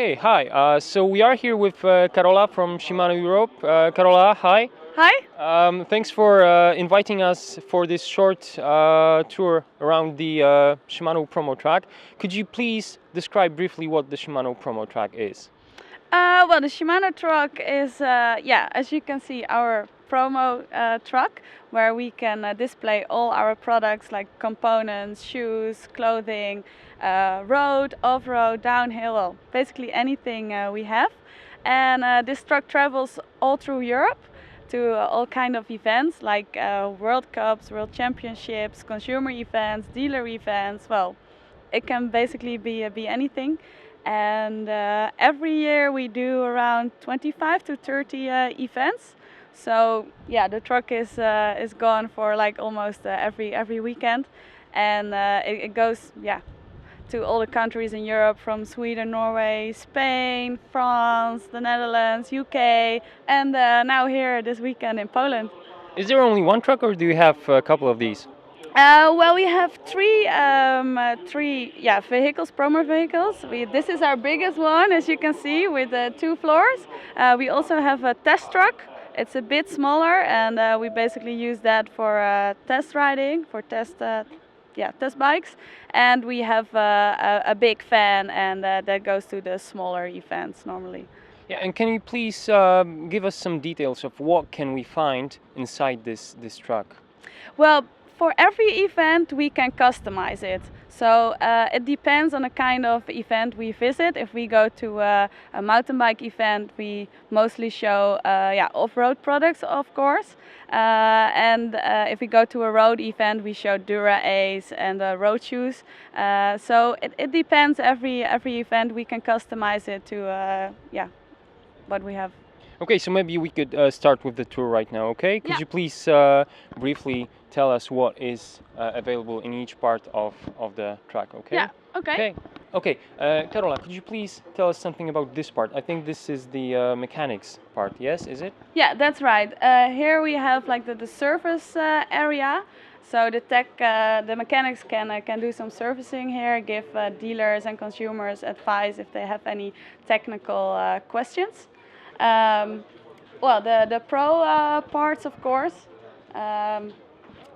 Okay, hi. Uh, so we are here with uh, Carola from Shimano Europe. Uh, Carola, hi. Hi. Um, thanks for uh, inviting us for this short uh, tour around the uh, Shimano promo track. Could you please describe briefly what the Shimano promo track is? Uh, well, the Shimano truck is, uh, yeah, as you can see, our promo uh, truck where we can uh, display all our products like components, shoes, clothing, uh, road, off-road, downhill, well, basically anything uh, we have. And uh, this truck travels all through Europe to all kind of events like uh, World Cups, World Championships, consumer events, dealer events. Well, it can basically be be anything. And uh, every year we do around 25 to 30 uh, events. So yeah, the truck is uh, is gone for like almost uh, every every weekend, and uh, it, it goes yeah to all the countries in Europe from Sweden, Norway, Spain, France, the Netherlands, UK, and uh, now here this weekend in Poland. Is there only one truck or do you have a couple of these? Uh, well, we have three, um, uh, three, yeah, vehicles, promo vehicles. We, this is our biggest one, as you can see, with uh, two floors. Uh, we also have a test truck. It's a bit smaller, and uh, we basically use that for uh, test riding, for test, uh, yeah, test bikes. And we have uh, a, a big van, and uh, that goes to the smaller events normally. Yeah, and can you please um, give us some details of what can we find inside this this truck? Well, for every event we can customize it. So uh, it depends on the kind of event we visit. If we go to a, a mountain bike event, we mostly show uh, yeah, off-road products, of course. Uh, and uh, if we go to a road event, we show Dura Ace and uh, road shoes. Uh, so it, it depends. Every every event we can customize it to yeah, what we have. Okay, so maybe we could uh, start with the tour right now, okay? Could Yeah. you please uh, briefly tell us what is uh, available in each part of, of the track, okay? Yeah. Okay. Okay, okay. Uh, Carola, could you please tell us something about this part? I think this is the uh, mechanics part, yes, is it? Yeah, that's right. Uh, here we have like the, the service uh, area. So the tech, uh, the mechanics can uh, can do some servicing here, give uh, dealers and consumers advice if they have any technical uh, questions. Um, well, the the pro uh, parts, of course, um,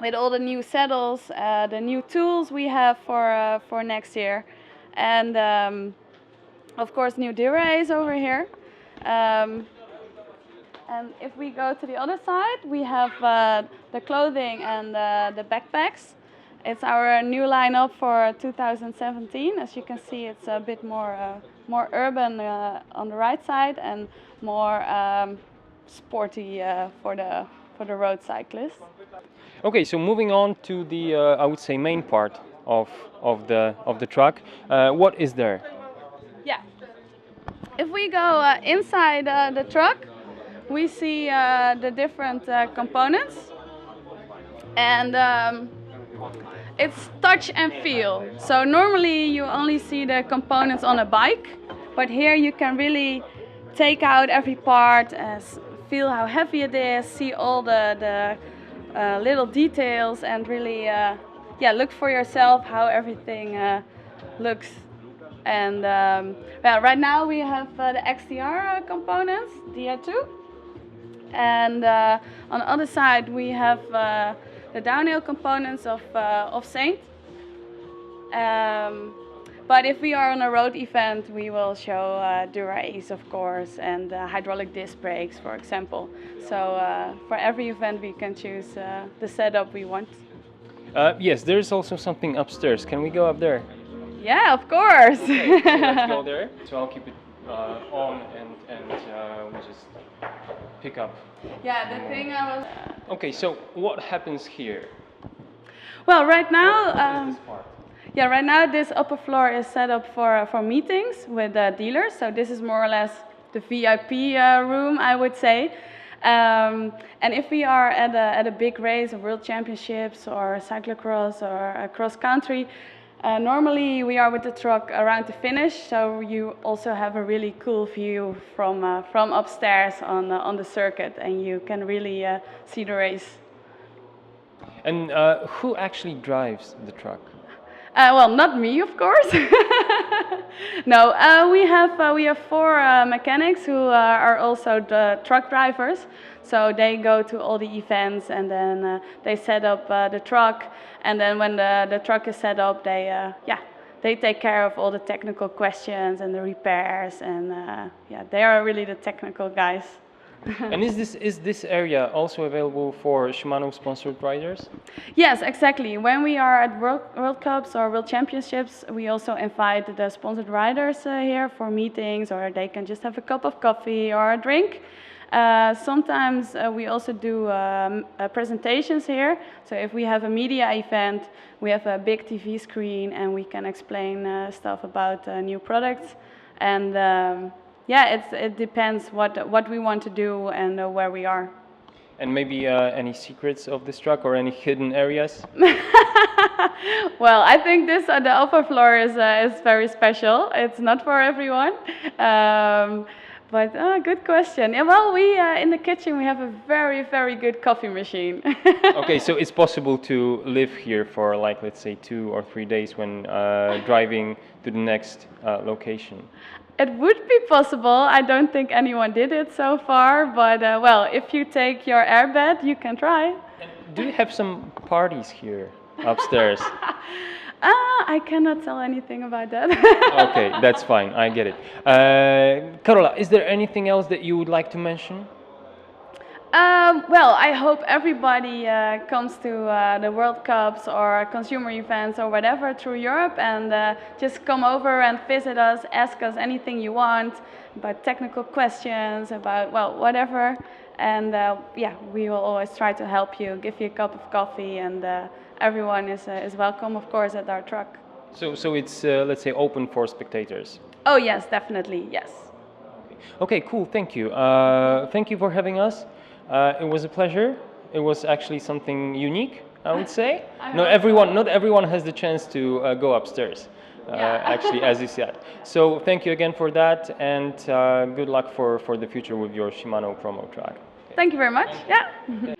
with all the new saddles, uh, the new tools we have for uh, for next year, and um, of course new durays over here. Um, and if we go to the other side, we have uh, the clothing and uh, the backpacks. It's our new lineup for 2017. As you can see, it's a bit more uh, more urban uh, on the right side and more um, sporty uh, for the for the road cyclist. Okay, so moving on to the, uh, I would say, main part of, of, the, of the truck. Uh, what is there? Yeah. If we go uh, inside uh, the truck, we see uh, the different uh, components, and um, it's touch and feel. So normally you only see the components on a bike, but here you can really take out every part, uh, feel how heavy it is, see all the the uh, little details, and really, uh, yeah, look for yourself how everything uh, looks. And um, well, right now we have uh, the XTR uh, components, DR2, and uh, on the other side we have the downhill components of uh, of Saint. Um, but if we are on a road event, we will show uh, of course, and uh, hydraulic disc brakes, for example. So uh, for every event, we can choose uh, the setup we want. Uh, yes, there's also something upstairs. Can we go up there? Yeah, of course. Okay, so let's go there. So I'll keep it uh, on and, and uh, we just pick up. yeah, the thing I was. Okay, so what happens here? Well, right now. What is Um, this part? Yeah, right now this upper floor is set up for, for meetings with uh, dealers. So this is more or less the VIP uh, room, I would say. Um, and if we are at a, at a big race, a world championships or a cyclocross or a cross country, uh, normally we are with the truck around the finish. So you also have a really cool view from, uh, from upstairs on, uh, on the circuit and you can really uh, see the race. And uh, who actually drives the truck? Uh, well, not me, of course. no, uh, we have uh, we have four uh, mechanics who uh, are also the truck drivers. So they go to all the events and then uh, they set up the truck. And then when the, the truck is set up, they yeah they take care of all the technical questions and the repairs. And yeah, they are really the technical guys. and is this is this area also available for Shimano sponsored riders? Yes, exactly. When we are at World, World Cups or World Championships, we also invite the sponsored riders uh, here for meetings, or they can just have a cup of coffee or a drink. Uh, sometimes uh, we also do um, uh, presentations here. So if we have a media event, we have a big TV screen and we can explain uh, stuff about uh, new products. And um, yeah, it's, it depends what what we want to do and uh, where we are. And maybe uh, any secrets of this truck or any hidden areas? well, I think this uh, the upper floor is uh, is very special. It's not for everyone. Um, but uh, good question. Yeah, well, we uh, in the kitchen we have a very very good coffee machine. okay, so it's possible to live here for like let's say two or three days when uh, driving to the next uh, location. It would be possible. I don't think anyone did it so far, but uh, well, if you take your airbed, you can try. Do you have some parties here upstairs? Ah, I cannot tell anything about that. okay, that's fine. I get it. Uh, Carola, is there anything else that you would like to mention? Um, well, I hope everybody uh, comes to uh, the World Cups or consumer events or whatever through Europe and uh, just come over and visit us, ask us anything you want about technical questions, about, well, whatever. And uh, yeah, we will always try to help you, give you a cup of coffee, and uh, everyone is, uh, is welcome, of course, at our truck. So, so it's uh, let's say open for spectators. Oh, yes, definitely, yes. Okay, cool. Thank you. Uh, thank you for having us. Uh, it was a pleasure. It was actually something unique, I would say. I not everyone, not everyone has the chance to uh, go upstairs. Uh, Yeah. actually, as you said. So thank you again for that, and uh, good luck for, for the future with your Shimano promo track. Thank you very much. Yeah.